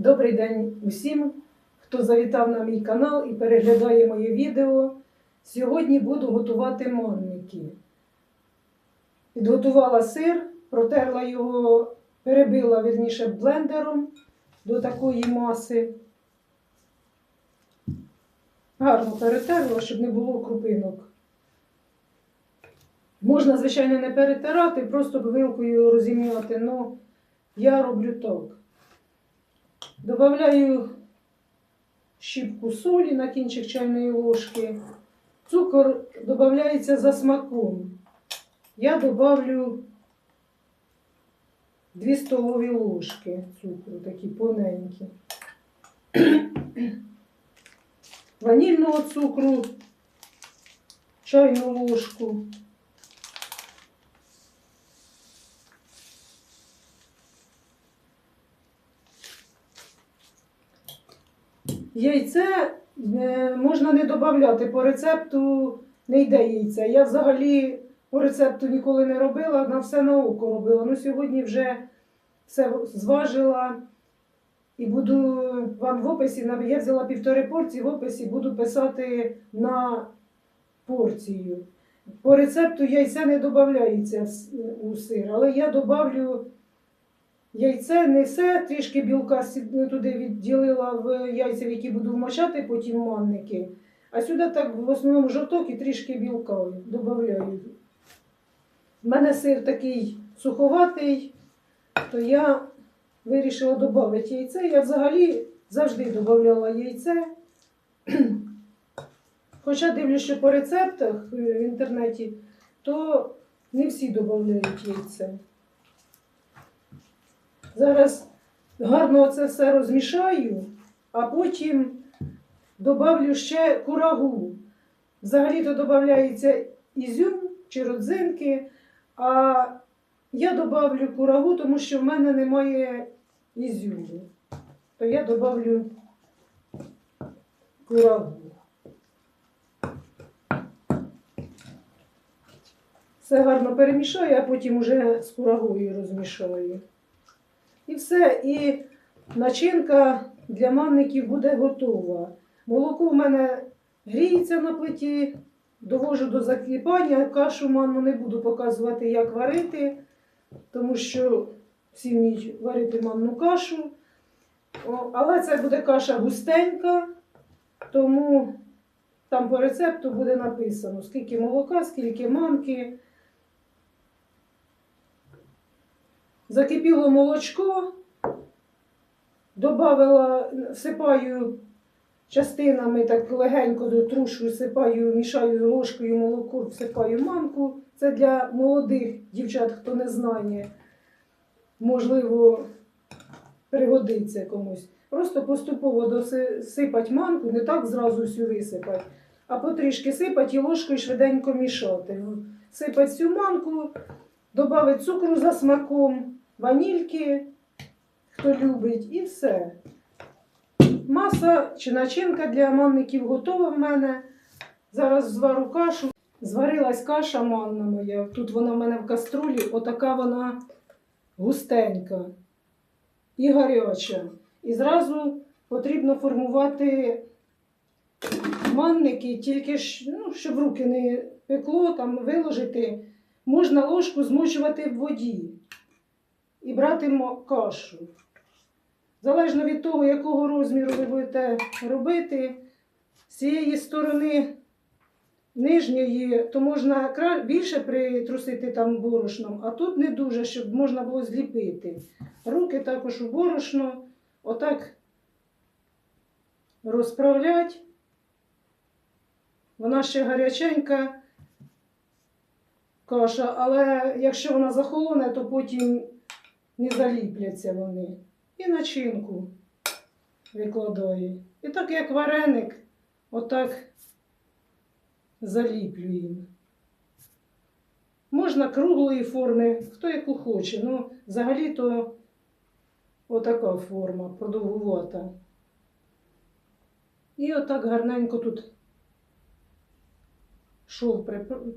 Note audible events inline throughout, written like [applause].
Добрий день усім, хто завітав на мій канал і переглядає моє відео. Сьогодні буду готувати манники. Підготувала сир, протерла його, перебила вірніше блендером до такої маси. Гарно перетерла, щоб не було крупинок. Можна, звичайно, не перетирати, просто вилкою розім'яти, але я роблю так. Добавляю щіпку солі на кінчик чайної ложки. Цукор додається за смаком. Я добавлю 2 столові ложки цукру, такі повненькі. Ванільного цукру, чайну ложку. Яйце е, можна не додати, по рецепту не йде яйце. Я взагалі по рецепту ніколи не робила, на все на око робила. Ну, сьогодні вже все зважила і буду вам в описі, я взяла півтори порції, в описі буду писати на порцію. По рецепту яйця не додається у сир, але я добавлю Яйце не все, трішки білка туди відділила в яйця, в які буду вмочати потім манники. А сюди так в основному жовток і трішки білка додаю. У мене сир такий суховатий, то я вирішила додати яйце. Я взагалі завжди додавала яйце. [clears throat] Хоча дивлюсь, що по рецептах е, в інтернеті, то не всі додають яйце. Зараз гарно це все розмішаю, а потім добавлю ще курагу. Взагалі-то додається ізюм чи родзинки, а я добавлю курагу, тому що в мене немає ізюму. То я добавлю курагу. Все гарно перемішаю, а потім уже з курагою розмішаю. І все, і начинка для манників буде готова. Молоко в мене гріється на плиті, довожу до закипання, кашу манну не буду показувати, як варити, тому що всі вміють варити манну кашу. Але це буде каша густенька, тому там по рецепту буде написано, скільки молока, скільки манки. Закипіло молочко, добавила, всипаю частинами так легенько до трушу, всипаю, мішаю ложкою молоко, всипаю манку. Це для молодих дівчат, хто не знає, можливо, пригодиться комусь. Просто поступово досипать манку, не так зразу всю висипать, а потрішки сипать і ложкою швиденько мішати. Сипать всю манку, додати цукру за смаком, ванільки, хто любить, і все. Маса чи начинка для манників готова в мене. Зараз звару кашу. Зварилась каша манна моя. Тут вона в мене в каструлі, отака вона густенька і гаряча. І зразу потрібно формувати манники, тільки ну, щоб руки не пекло, там виложити. Можна ложку змочувати в воді і брати мо- кашу. Залежно від того, якого розміру ви будете робити, з цієї сторони нижньої, то можна більше притрусити там борошном, а тут не дуже, щоб можна було зліпити. Руки також у борошно, отак розправлять. Вона ще гаряченька каша, але якщо вона захолоне, то потім не заліпляться вони. І начинку викладаю. І так як вареник, отак заліплюємо. Можна круглої форми, хто яку хоче. Ну, взагалі-то отака форма, продовгувата. І отак гарненько тут шов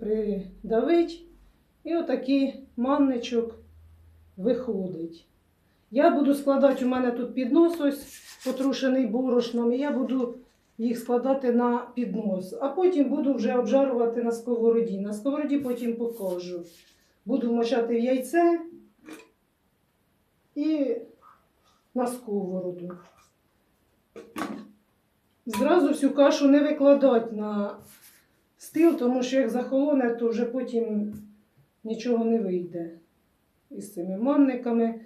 придавить, і отакий манничок виходить. Я буду складати у мене тут піднос ось потрушений борошном, і я буду їх складати на піднос. А потім буду вже обжарувати на сковороді. На сковороді потім покажу. Буду вмочати в яйце і на сковороду. Зразу всю кашу не викладати на стіл, тому що як захолоне, то вже потім нічого не вийде із цими манниками,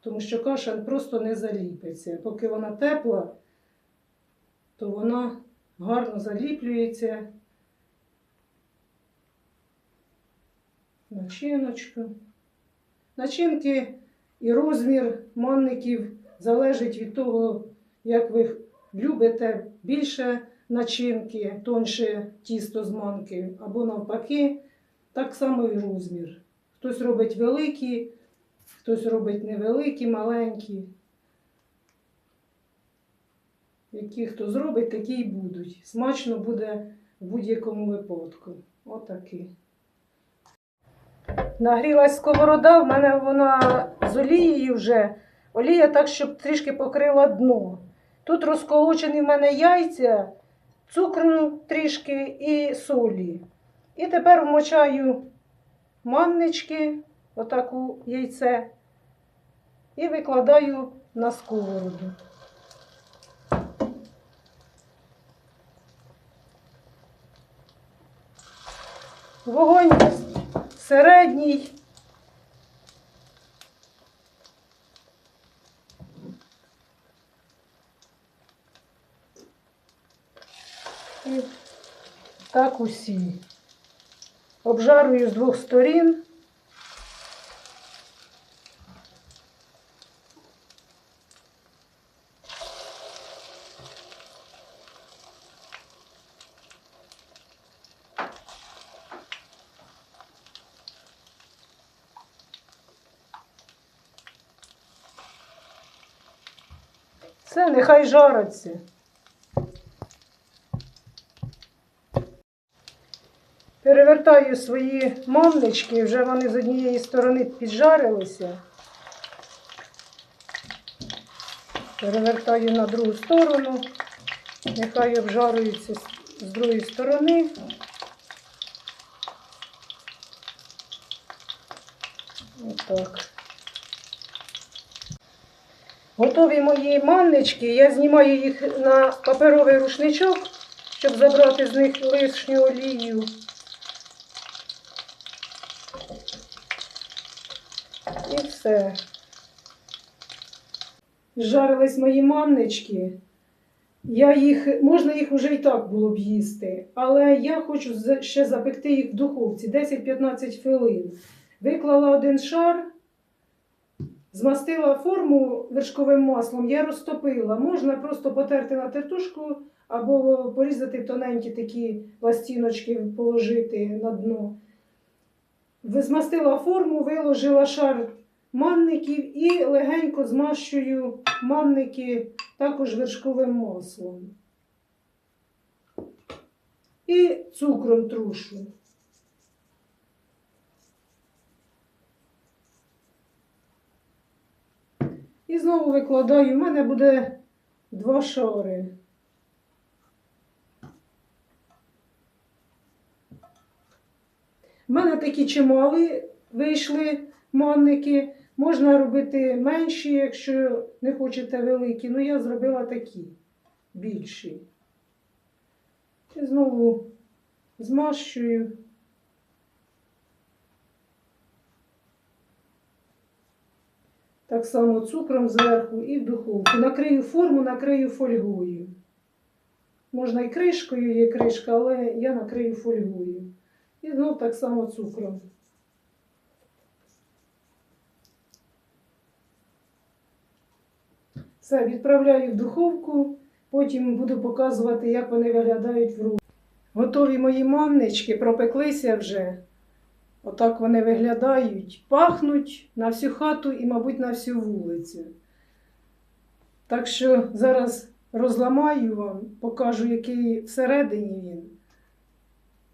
тому що каша просто не заліпиться. Поки вона тепла, то вона гарно заліплюється. Начиночку. Начинки і розмір манників залежить від того, як ви любите більше начинки, тонше тісто з манки, або навпаки, так само і розмір. Хтось робить великі, хтось робить невеликі, маленькі. Які хто зробить, такі й будуть. Смачно буде в будь-якому випадку. Отакі. Нагрілась сковорода, в мене вона з олією вже. Олія так, щоб трішки покрила дно. Тут розколочені в мене яйця, цукру трішки і солі. І тепер вмочаю маннички, отак у яйце, і викладаю на сковороду. Вогонь середній. І так усі. Обжарую з двох сторін. Все, нехай жариться. Перевертаю свої маннички, вже вони з однієї сторони піджарилися. Перевертаю на другу сторону, нехай обжаруються з- з другої сторони. Отак. Готові мої маннички. Я знімаю їх на паперовий рушничок, щоб забрати з них лишню олію. І все. Жарились мої маннички. Я їх, можна їх вже і так було б їсти, але я хочу ще запекти їх в духовці 10-15 хвилин. Виклала один шар, змастила форму вершковим маслом, я розтопила. Можна просто потерти на тертушку або порізати тоненькі такі пластиночки, положити на дно. Змастила форму, виложила шар манників і легенько змащую манники також вершковим маслом. І цукром трушу. І знову викладаю. У мене буде два шари. У мене такі чималі вийшли манники. Можна робити менші, якщо не хочете великі. Ну, я зробила такі більші. І знову змащую. Так само цукром зверху і в духовку. Накрию форму, накрию фольгою. Можна і кришкою, є кришка, але я накрию фольгою. І знову так само цукром. Все, відправляю в духовку, потім буду показувати, як вони виглядають в руку. Готові мої маннички, пропеклися вже. Отак вони виглядають, пахнуть на всю хату і, мабуть, на всю вулицю. Так що зараз розламаю вам, покажу, який всередині він.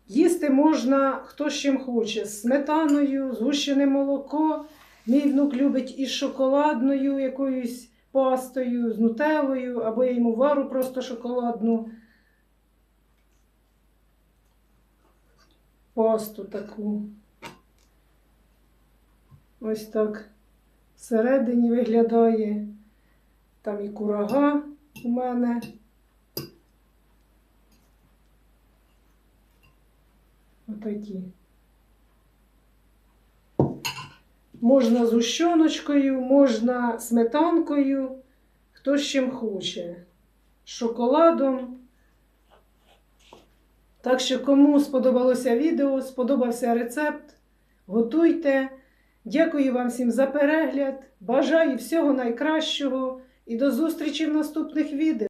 Їсти можна хто з чим хоче: з сметаною, згущене молоко, Мій внук любить із шоколадною якоюсь пастою, з нутеллою, або я йому вару просто шоколадну пасту таку. Ось так всередині виглядає. Там і курага у мене. Отакі. Можна з гущоночкою, можна сметанкою, хто з чим хоче. Шоколадом. Так що, кому сподобалося відео, сподобався рецепт, готуйте. Дякую вам всім за перегляд. Бажаю всього найкращого і до зустрічі в наступних відео.